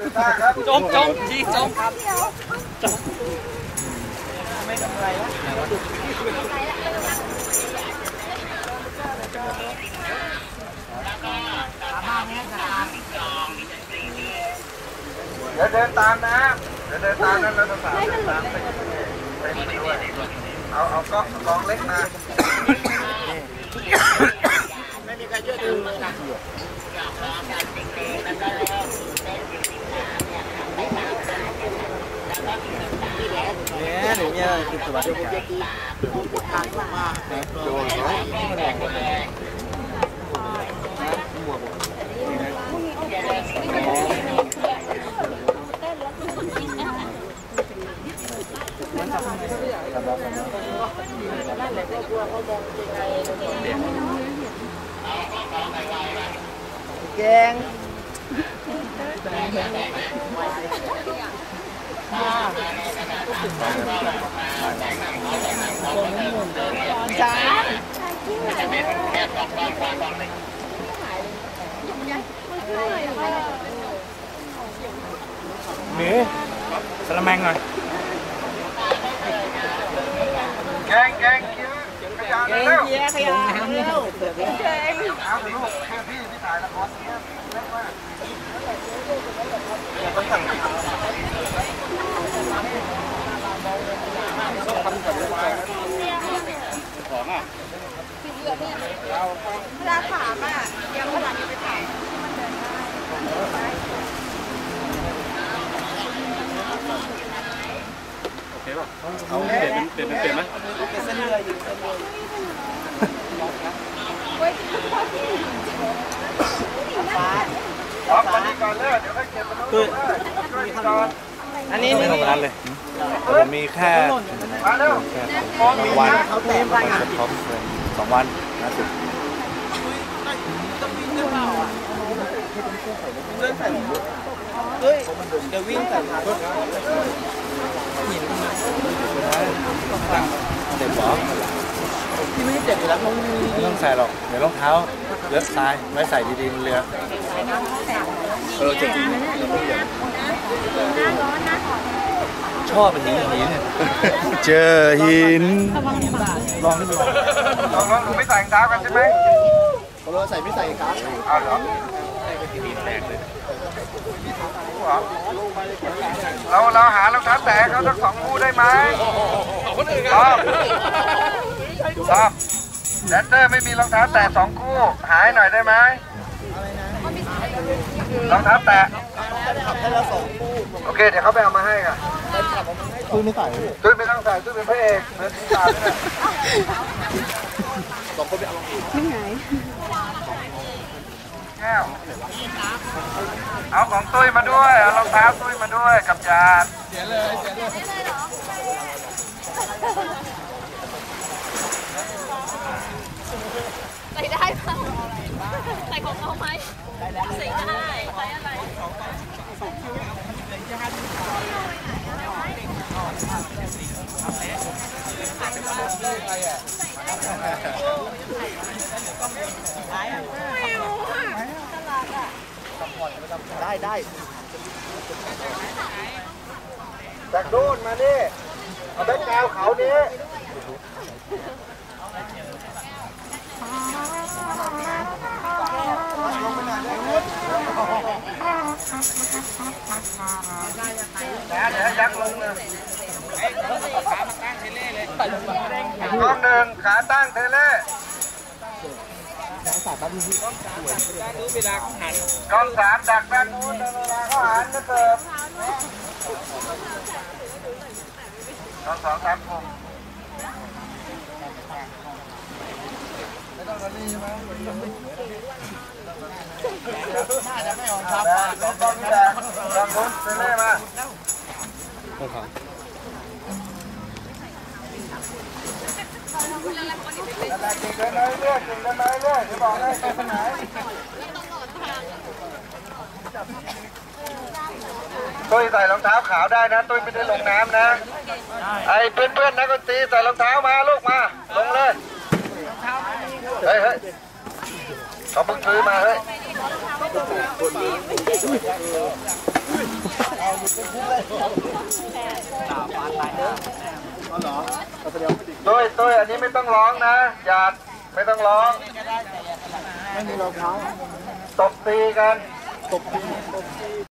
จมจมจีจมเดี๋ยวเดินตามนะเดี๋ยวเดินตามนั้นเราจะสามเดินตามไปไปด้วยเอาเอากล้องกล้องเล็กมา เนี่ยหรือเนี่ยคือตัวเดียวกัน เวลาถามอะยังขนานี้ไปถามโอเคป่ะเอาเปลี่ยนเป็นเปลี่ยนเป็นเปลี่ยนไหมเป็นเส้นเรืออยู่เส้นเรือฟ้าออกมาดีก่อนเลยเดี๋ยวค่อยเก็บมาดูเลยช่วยก่อนอันนี้ ไม่ผมมีแค่มาเร็วสองวันเขาเต็มรายสองวันล่าสุดเฮ้ยเดี๋ยววิ่งใส่ขาด้วยเจ็บหรอที่ไม่ได้เจ็บอยู่แล้วเขามีไม่ต้องใส่หรอก เดี๋ยวรองเท้าเลือะทรายไว้ใส่ดีๆเรือเออจริงนะร้อนนะ ชอบหินหินเจอหิน ลองดูลองลองดูไม่ใส่รองเท้ากันใช่ไหมเราใส่ไม่ใส่กั๊กเอาเหรอเราเราหารองเท้าแตะเขาสักสองคู่ได้ไหมตอบตอบแดนเซอร์ไม่มีรองเท้าแตะสองคู่ หายหน่อยได้ไหมรองเท้าแตะขับให้เราสองคู่โอเค เดี๋ยวเขาไปเอามาให้ค่ะ คู่ไม่ใส่ตุ้ยไม่ต้องใส่ตุ้ยเป็นพระเอกเหมือนที่ตาเนี่ยสองคนไปเอาแก้วเอาของตุ้ยมาด้วยเอารองเท้าตุ้ยมาด้วยกับยานเสียเลยเสียเลยใส่ได้ป่ะใส่ของเขาไหมใส่ได้ใส่อะไร ได้ได้จากโน่นมานี่เอาแบ็คกราวเขานี้นะเดี๋ยวยักลงเลย กล้องหนึ่งขาตั้งเทเล่กล้องสามดักด้านนู้นเวลาเขาหันจะเกิดกล้องสองสามผมไม่ต้องกันนี่ใช่ไหมน่าจะไม่ออกครับกล้องนี่แหละกล้องนู้นเทเล่มา อะไรเก่งเดินไปเรื่อยก่งเดินไปเรื่อยจะบอกได้ไปไหนตุ้ยใส่รองเท้าขาวได้นะตุ้ยไม่ได้ลงน้ำนะ ไอ้เพื่อนเพื่อนๆนักดนตรีใส่รองเท้ามาลูกมา ลงเลยเฮ้ยเฮ้ยเขาเพิ่งซื้อมาเฮ้ย ตุ้ยตุ้ยอันนี้ไม่ต้องร้องนะหยาดไม่ต้องร้องไม่มีรองเท้าตบตีกันตบตี